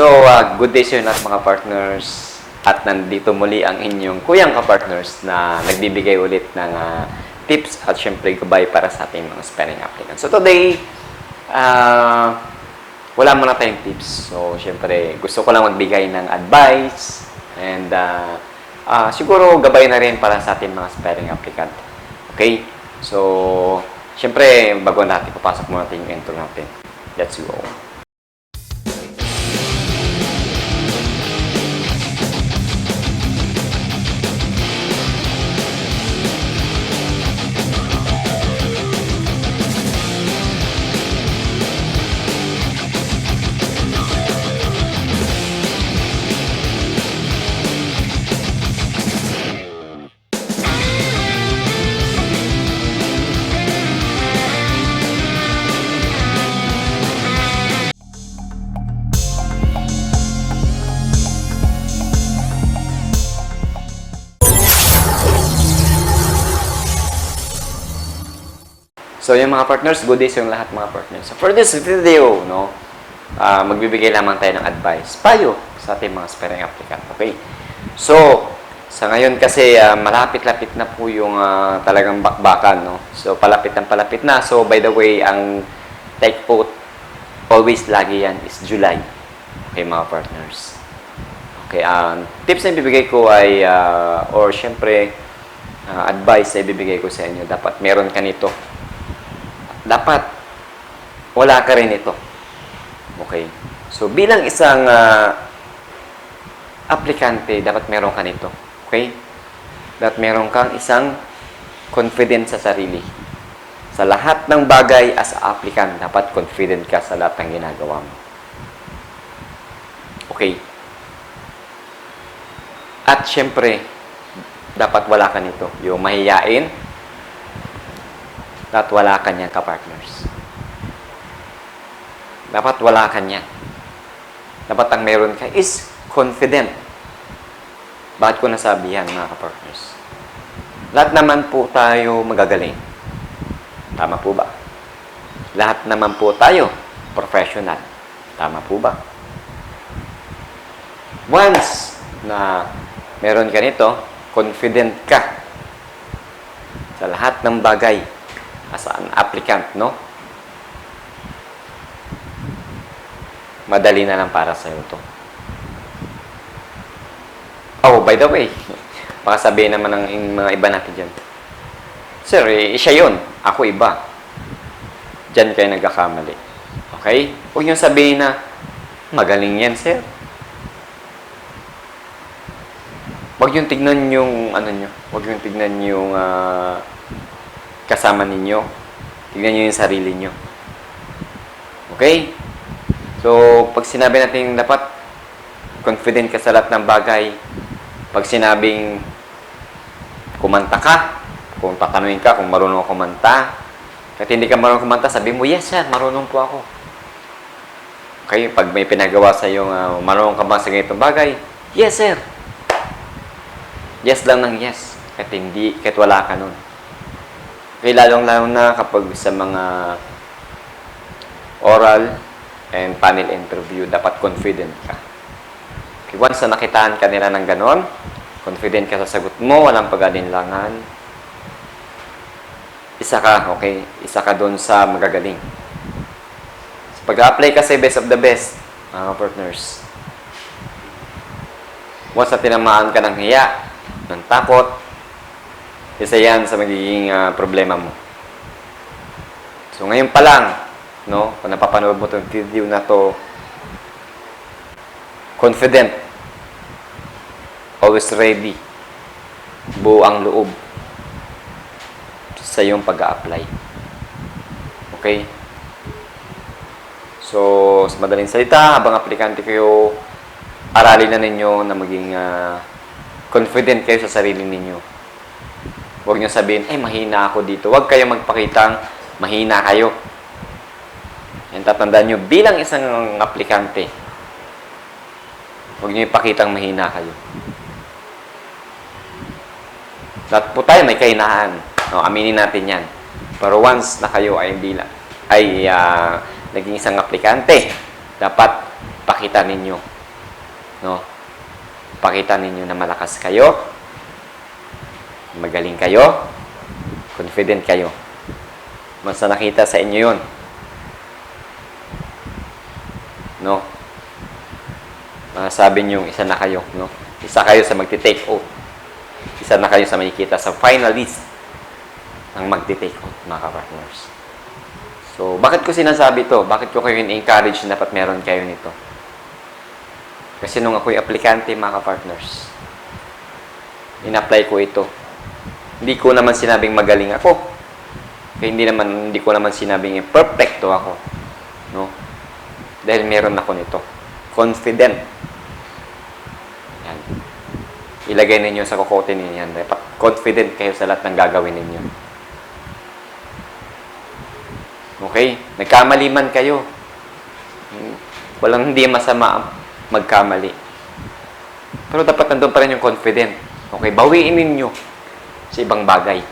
so uh, good day sa inyo lahat mga partners. At nandito muli ang inyong kuyang ka-partners na nagbibigay ulit ng uh, tips at syempre gabay para sa ating mga aspiring applicants. So today, uh, wala muna tayong tips. So syempre, gusto ko lang magbigay ng advice and uh, uh, siguro gabay na rin para sa ating mga aspiring applicant. Okay? So, syempre, bago natin papasok muna natin yung intro natin. Let's go. So, yung mga partners, good day sa yung lahat mga partners. So, for this video, no, ah, magbibigay lamang tayo ng advice, payo sa ating mga aspiring applicant. Okay? So, sa ngayon kasi ah, malapit-lapit na po yung ah, talagang bakbakan, no? So, palapit ng palapit na. So, by the way, ang take po, always lagi yan is July. Okay, mga partners. Okay, ang tips na ibibigay ko ay, ah, or syempre, ah, advice na ibibigay ko sa inyo, dapat meron ka nito dapat wala ka rin ito. Okay? So, bilang isang ah, aplikante, dapat meron ka nito. Okay? Dapat meron kang isang confidence sa sarili. Sa lahat ng bagay as applicant, dapat confident ka sa lahat ng ginagawa mo. Okay? At syempre, dapat wala ka nito. Yung mahiyain, dapat wala ka niyan ka-partners. Dapat wala ka niyan. Dapat ang meron ka is confident. Bakit ko nasabi yan, mga ka-partners? Lahat naman po tayo magagaling. Tama po ba? Lahat naman po tayo professional. Tama po ba? Once na meron ka nito, confident ka sa lahat ng bagay as an applicant, no? Madali na lang para sa to. Oh, by the way, baka sabihin naman ng mga iba natin dyan. Sir, eh, siya yun. Ako iba. Diyan kayo nagkakamali. Okay? Huwag yung sabihin na, magaling yan, sir. Huwag yung tignan yung, ano nyo, huwag yung tignan yung, ah, kasama ninyo. Tignan nyo yung sarili nyo. Okay? So, pag sinabi natin dapat confident ka sa lahat ng bagay, pag sinabing kumanta ka, kung tatanungin ka kung marunong kumanta, kahit hindi ka marunong kumanta, sabi mo, yes sir, marunong po ako. Okay, pag may pinagawa sa iyo, uh, marunong ka ba sa ganitong bagay? Yes sir. Yes lang ng yes. Kahit hindi, kahit wala ka nun. Okay, lalong-lalo na kapag sa mga oral and panel interview, dapat confident ka. Okay, once na nakitaan ka nila ng ganon, confident ka sa sagot mo, walang pag-alinlangan, isa ka, okay? Isa ka doon sa magagaling. So, pag-apply ka sa best of the best, mga partners, once na tinamaan ka ng hiya, ng takot, isa yan sa magiging ah, problema mo. So, ngayon pa lang, no, kung napapanood mo itong video na to, confident, always ready, buo ang loob sa iyong pag-a-apply. Okay? So, sa madaling salita, habang aplikante kayo, aralin na ninyo na maging ah, confident kayo sa sarili ninyo. Huwag nyo sabihin, ay, mahina ako dito. Huwag kayo magpakitang mahina kayo. Yan, tatandaan nyo, bilang isang aplikante, huwag nyo ipakitang mahina kayo. Lahat po tayo may kahinaan. No, aminin natin yan. Pero once na kayo ay hindi lang, ay ah, naging isang aplikante, dapat ipakita ninyo. No? Ipakita ninyo na malakas kayo, magaling kayo, confident kayo. Basta nakita sa inyo yun. No? Masasabi niyo isa na kayo, no? Isa kayo sa magti-take oath. Isa na kayo sa makikita sa finalist ng magti-take oath, mga partners. So, bakit ko sinasabi to? Bakit ko kayo in-encourage na dapat meron kayo nito? Kasi nung ako'y aplikante, mga partners, in-apply ko ito. Hindi ko naman sinabing magaling ako. Kaya hindi naman hindi ko naman sinabing perfecto ako. No? Dahil meron ako nito. Confident. Yan. Ilagay ninyo sa kokote ninyo yan. Dapat confident kayo sa lahat ng gagawin ninyo. Okay? Nagkamali man kayo. Hmm, Walang hindi masama magkamali. Pero dapat nandun pa rin yung confident. Okay? Bawiin ninyo sa ibang bagay.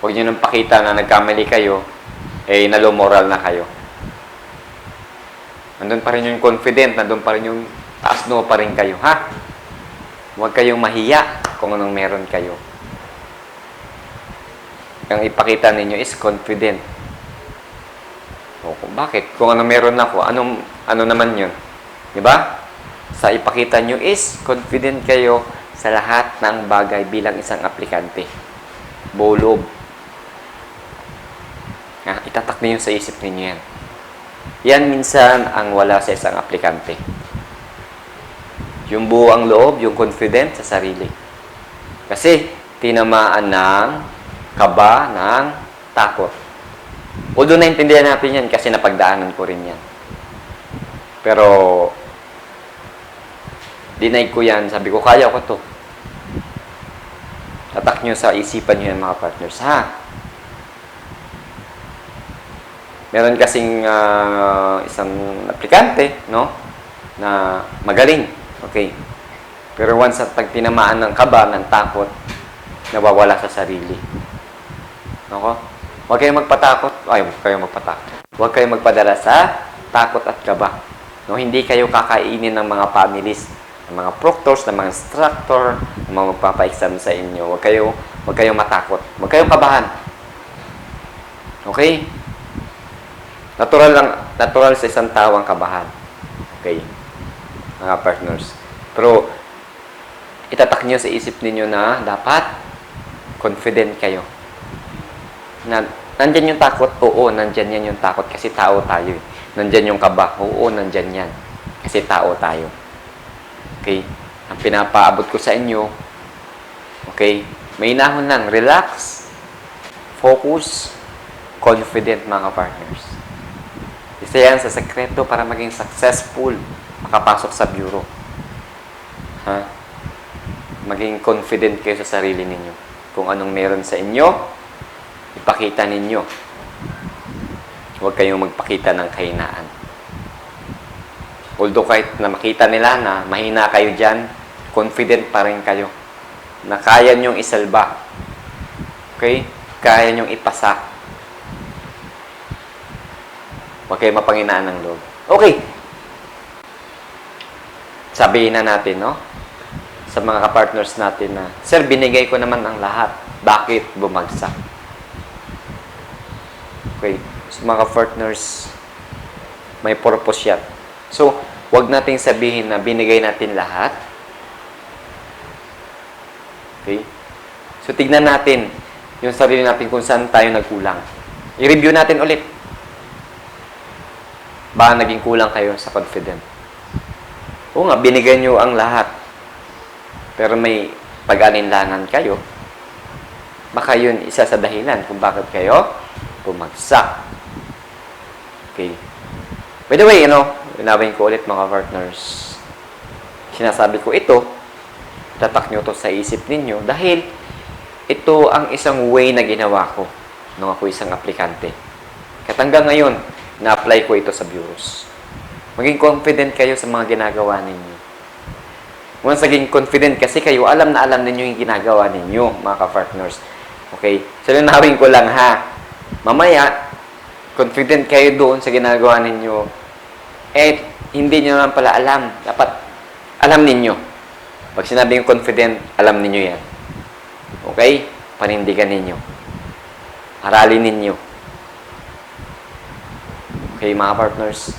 Huwag nyo nang pakita na nagkamali kayo, eh, nalo moral na kayo. Nandun pa rin yung confident, nandun pa rin yung taas no pa rin kayo, ha? Huwag kayong mahiya kung anong meron kayo. Ang ipakita ninyo is confident. O, kung bakit? Kung ano meron ako, anong, ano naman yun? Di ba? Sa ipakita nyo is confident kayo sa lahat ng bagay bilang isang aplikante. Bolob. Ah, itatak ninyo sa isip ninyo yan. Yan minsan ang wala sa isang aplikante. Yung buo ang loob, yung confident sa sarili. Kasi, tinamaan ng kaba, ng takot. Although naintindihan natin yan kasi napagdaanan ko rin yan. Pero, deny ko yan. Sabi ko, kaya ko to. Tatak nyo sa isipan nyo yan mga partners. Ha? Meron kasing ah, isang aplikante, no? Na magaling. Okay. Pero once at pag tinamaan ng kaba, ng takot, nawawala sa sarili. Nako? Huwag kayong magpatakot. Ay, huwag kayong magpatakot. Huwag kayong magpadala sa takot at kaba. No, hindi kayo kakainin ng mga families, ng mga proctors, ng mga instructor, ng mga magpapa-exam sa inyo. Huwag kayo, huwag kayong matakot. Huwag kayong kabahan. Okay? Natural lang, natural sa isang tao ang kabahan. Okay? Mga partners. Pero, itatak niyo sa isip ninyo na dapat confident kayo. Na, nandyan yung takot? Oo, nandyan yan yung takot kasi tao tayo. eh. Nandyan yung kaba? Oo, nandyan yan. Kasi tao tayo. Okay? Ang pinapaabot ko sa inyo, okay? May nahon lang. Relax. Focus. Confident, mga partners. Isa yan sa sekreto para maging successful makapasok sa bureau. Ha? Maging confident kayo sa sarili ninyo. Kung anong meron sa inyo, ipakita ninyo. Huwag kayong magpakita ng kahinaan. Although kahit na makita nila na mahina kayo dyan, confident pa rin kayo na kaya nyong isalba. Okay? Kaya nyong ipasa. Huwag kayong mapanginaan ng loob. Okay. Sabihin na natin, no? Sa mga kapartners natin na, Sir, binigay ko naman ang lahat. Bakit bumagsak? Okay. So, mga partners, may purpose yan. So, wag nating sabihin na binigay natin lahat. Okay? So, tignan natin yung sarili natin kung saan tayo nagkulang. I-review natin ulit. Baka naging kulang kayo sa confident. Oo nga, binigay nyo ang lahat. Pero may pag-alinlangan kayo. Baka yun isa sa dahilan kung bakit kayo bumagsak. Okay. By the way, you know, linawin ko ulit mga partners. Sinasabi ko ito, tatak nyo to sa isip ninyo dahil ito ang isang way na ginawa ko nung ako isang aplikante. At hanggang ngayon, na-apply ko ito sa bureaus. Maging confident kayo sa mga ginagawa ninyo. Once naging confident kasi kayo, alam na alam ninyo yung ginagawa ninyo, mga ka-partners. Okay? So, linawin ko lang ha. Mamaya, confident kayo doon sa ginagawa ninyo. Eh, hindi nyo naman pala alam. Dapat alam ninyo. Pag sinabing confident, alam ninyo yan. Okay? Panindigan ninyo. Aralin ninyo. Okay, mga partners.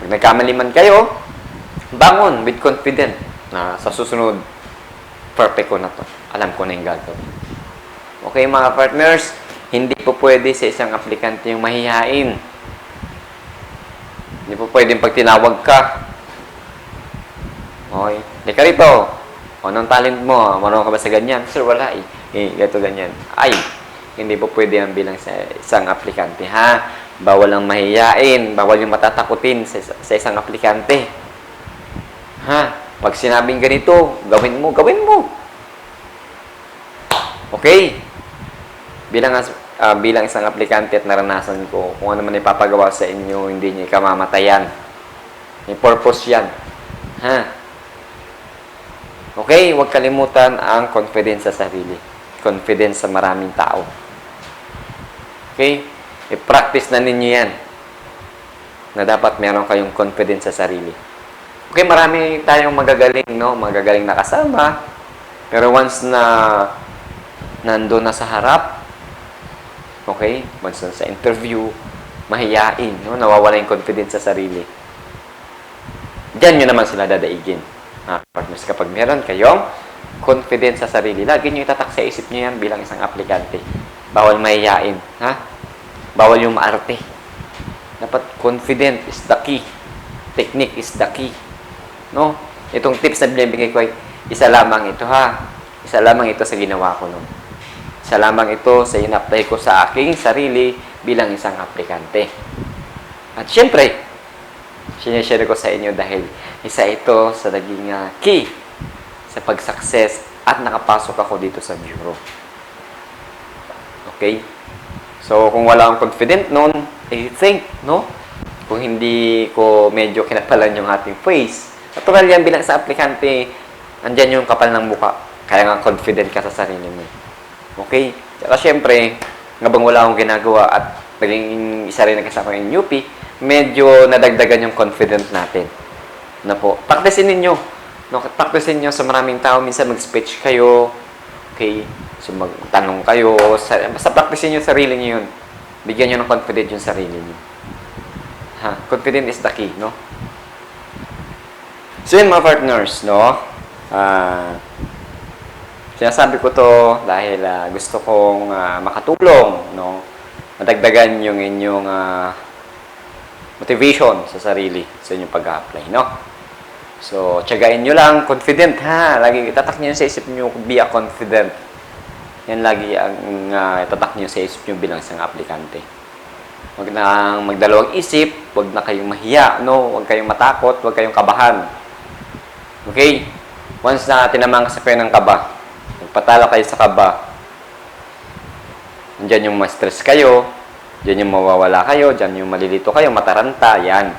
Pag nagkamali man kayo, bangon with confident na sa susunod, perfect ko na to. Alam ko na yung gagawin. Okay, mga partners, hindi po pwede sa isang aplikante yung mahihain. Hindi po pwedeng pag tinawag ka. Okay, di ka rito. O, anong talent mo? Marunong ka ba sa ganyan? Sir, wala eh. Eh, gato ganyan. Ay, hindi po pwede yan bilang sa isang aplikante, ha? Bawal ang mahiyain, bawal yung matatakutin sa, sa isang aplikante. Ha? Pag sinabing ganito, gawin mo, gawin mo. Okay? Bilang ah, bilang isang aplikante at naranasan ko, kung ano man ipapagawa sa inyo, hindi niyo ikamamatayan. May purpose yan. Ha? Okay? Huwag kalimutan ang confidence sa sarili. Confidence sa maraming tao. Okay? I-practice na ninyo yan. Na dapat meron kayong confidence sa sarili. Okay, marami tayong magagaling, no? Magagaling na kasama. Pero once na nando na sa harap, okay, once sa interview, mahiyain, no? Nawawala yung confidence sa sarili. Diyan nyo naman sila dadaigin. Ha, partners, kapag meron kayong confidence sa sarili, lagi nyo itatak sa isip nyo yan bilang isang aplikante. Bawal mahiyain. Ha? Bawal yung maarte. Dapat confident is the key. Technique is the key. No? Itong tips na binibigay ko ay isa lamang ito ha. Isa lamang ito sa ginawa ko no. Isa lamang ito sa in-apply ko sa aking sarili bilang isang aplikante. At syempre, sinishare ko sa inyo dahil isa ito sa naging ah, key sa pag-success at nakapasok ako dito sa bureau. Okay? So, kung wala akong confident noon, I think, no? Kung hindi ko medyo kinapalan yung ating face. Natural yan bilang sa aplikante, andyan yung kapal ng muka. Kaya nga confident ka sa sarili mo. Okay? Saka syempre, ngabang wala akong ginagawa at naging isa rin nagkasama yung UP, medyo nadagdagan yung confident natin. Na po, practicein ninyo. No, practicein nyo sa maraming tao. Minsan mag-speech kayo. Okay? So, magtanong kayo. Sa, basta practicein yung sarili nyo yun. Bigyan nyo ng confident yung sarili nyo. Ha? Confident is the key, no? So, yun mga partners, no? Ah... Sinasabi ko to dahil ah, gusto kong ah, makatulong, no? Madagdagan yung inyong ah, motivation sa sarili sa inyong pag-apply, no? So, tiyagain nyo lang, confident ha. Lagi itatak nyo sa isip nyo, be a confident. Yan lagi ang uh, itatak nyo sa isip nyo bilang isang aplikante. Huwag na magdalawang isip, huwag na kayong mahiya, no? Huwag kayong matakot, huwag kayong kabahan. Okay? Once na tinamang sa kayo ng kaba, Magpatalo kayo sa kaba. Diyan yung ma-stress kayo, diyan yung mawawala kayo, diyan yung malilito kayo, mataranta, yan.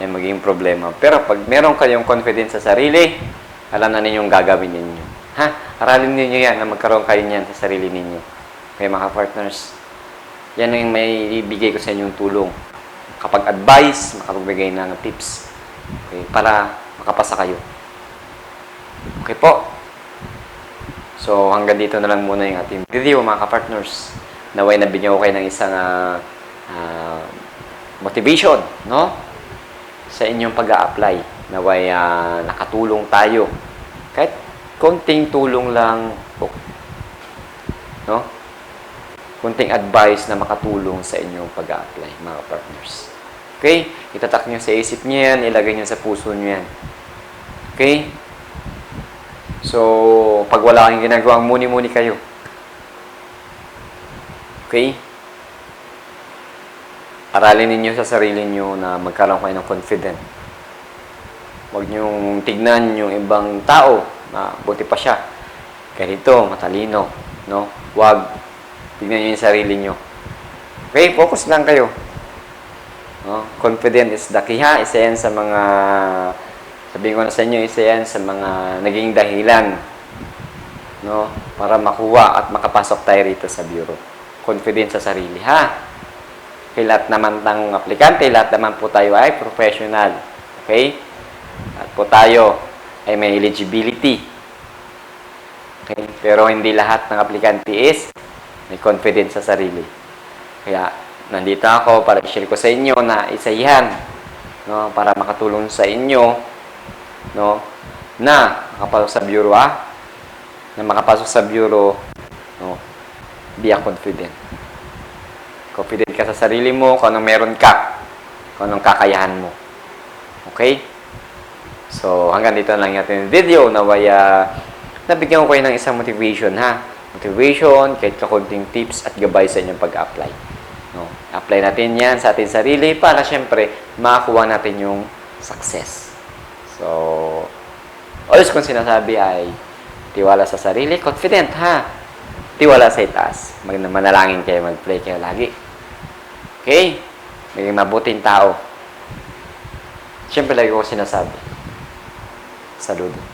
Yan magiging problema. Pero pag meron kayong confidence sa sarili, alam na ninyong gagawin ninyo. Ha? Aralin ninyo yan na magkaroon kayo niyan sa sarili ninyo. Okay, mga partners. Yan yung may ibigay ko sa inyong tulong. Kapag advice, makapagbigay ng tips. Okay, para makapasa kayo. Okay po. So, hanggang dito na lang muna yung ating video, mga ka-partners. Naway nabigyan ko kayo ng isang ah, ah, motivation, no? Sa inyong pag apply Naway ah, nakatulong tayo. Kahit konting tulong lang po. No? Konting advice na makatulong sa inyong pag apply mga partners. Okay? Itatak nyo sa isip nyo yan, ilagay nyo sa puso nyo yan. Okay? So, pag wala kang ginagawa, muni-muni kayo. Okay? Aralin ninyo sa sarili nyo na magkaroon kayo ng confident. Huwag niyong tignan yung ibang tao na buti pa siya. Ganito, matalino. No? Huwag. Tignan nyo yung sarili nyo. Okay? Focus lang kayo. No? Confident is the key ha. Isa yan sa mga Sabihin ko na sa inyo, isa yan sa mga naging dahilan no, para makuha at makapasok tayo rito sa bureau. Confidence sa sarili, ha? Kay lahat naman ng aplikante, lahat naman po tayo ay professional. Okay? At po tayo ay may eligibility. Okay? Pero hindi lahat ng aplikante is may confidence sa sarili. Kaya, nandito ako para i-share ko sa inyo na isa yan. No? Para makatulong sa inyo no? na makapasok sa bureau, ah? Na makapasok sa bureau, no? Be a confident. Confident ka sa sarili mo, kung anong meron ka, kung anong kakayahan mo. Okay? So, hanggang dito lang natin yung video. Naway, ah, nabigyan ko kayo ng isang motivation, ha? Motivation, kahit kakunting tips at gabay sa inyong pag-apply. No? Apply natin yan sa ating sarili para syempre makakuha natin yung success. So, always kung sinasabi ay tiwala sa sarili, confident, ha? Tiwala sa itaas. Mag manalangin kayo, mag-pray kayo lagi. Okay? Maging mabuting tao. Siyempre, lagi ko sinasabi. Saludo.